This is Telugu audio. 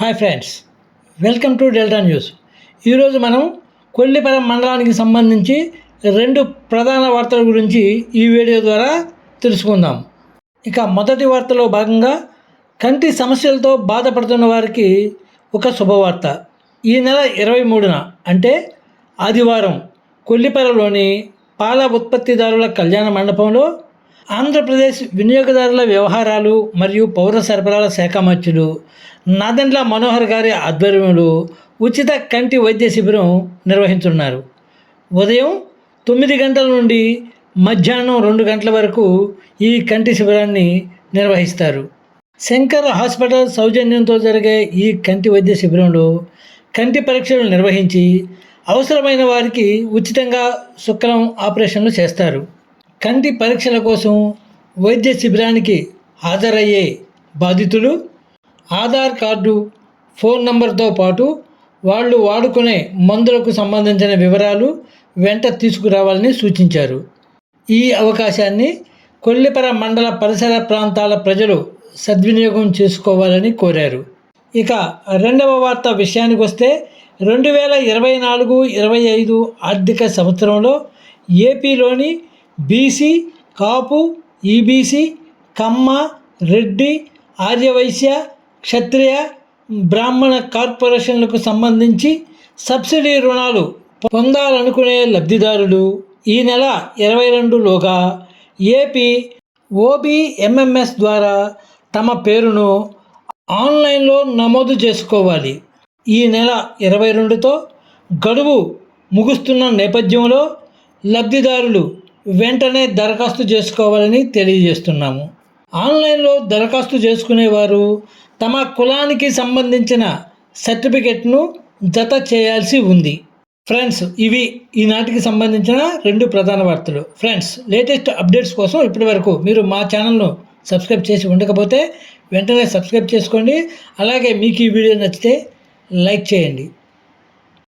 Hi friends welcome to Delta News ఈరోజు మనం కొల్లిపరం మండలానికి సంబంధించి రెండు ప్రధాన వార్తల గురించి ఈ వీడియో ద్వారా తెలుసుకుందాం. ఇక మొదటి వార్తలో భాగంగా కంటి సమస్యలతో బాధపడుతున్న వారికి ఒక శుభవార్త. ఈ నెల ఇరవై మూడున అంటే ఆదివారం కొల్లిపరలోని పాల ఉత్పత్తిదారుల కళ్యాణ మండపంలో ఆంధ్రప్రదేశ్ వినియోగదారుల వ్యవహారాలు మరియు పౌర సరఫరాల శాఖ మంత్రులు నాదెండ్ల మనోహర్ గారి ఆధ్వర్యంలో ఉచిత కంటి వైద్య శిబిరం నిర్వహించున్నారు ఉదయం తొమ్మిది గంటల నుండి మధ్యాహ్నం రెండు గంటల వరకు ఈ కంటి శిబిరాన్ని నిర్వహిస్తారు. శంకర్ హాస్పిటల్ సౌజన్యంతో జరిగే ఈ కంటి వైద్య శిబిరంలో కంటి పరీక్షలు నిర్వహించి అవసరమైన వారికి ఉచితంగా శుక్లం ఆపరేషన్లు చేస్తారు. కంటి పరీక్షల కోసం వైద్య శిబిరానికి హాజరయ్యే బాధితులు ఆధార్ కార్డు ఫోన్ నంబర్తో పాటు వాళ్ళు వాడుకునే మందులకు సంబంధించిన వివరాలు వెంట తీసుకురావాలని సూచించారు. ఈ అవకాశాన్ని కొల్లిపర మండల పరిసర ప్రాంతాల ప్రజలు సద్వినియోగం చేసుకోవాలని కోరారు. ఇక రెండవ వార్త విషయానికి వస్తే రెండు వేల ఇరవై నాలుగు ఇరవై ఐదు ఆర్థిక సంవత్సరంలో ఏపీలోని బీసీ కాపు ఈబీసీ కమ్మ రెడ్డి ఆర్యవైశ్య క్షత్రియ బ్రాహ్మణ కార్పొరేషన్లకు సంబంధించి సబ్సిడీ రుణాలు పొందాలనుకునే లబ్ధిదారులు ఈ నెల ఇరవై రెండులోగా ఏపీ ఓబీఎంఎంఎస్ ద్వారా తమ పేరును ఆన్లైన్లో నమోదు చేసుకోవాలి. ఈ నెల ఇరవై రెండుతో గడువు ముగుస్తున్న నేపథ్యంలో లబ్ధిదారులు వెంటనే దరఖాస్తు చేసుకోవాలని తెలియజేస్తున్నాము. ఆన్లైన్లో దరఖాస్తు చేసుకునేవారు తమ కులానికి సంబంధించిన సర్టిఫికెట్ను జత చేయాల్సి ఉంది. ఫ్రెండ్స్ ఇవి ఈనాటికి సంబంధించిన రెండు ప్రధాన వార్తలు. ఫ్రెండ్స్ లేటెస్ట్ అప్డేట్స్ కోసం ఇప్పటి వరకు మీరు మా ఛానల్ను సబ్స్క్రైబ్ చేసి ఉండకపోతే వెంటనే సబ్స్క్రైబ్ చేసుకోండి. అలాగే మీకు ఈ వీడియో నచ్చితే లైక్ చేయండి.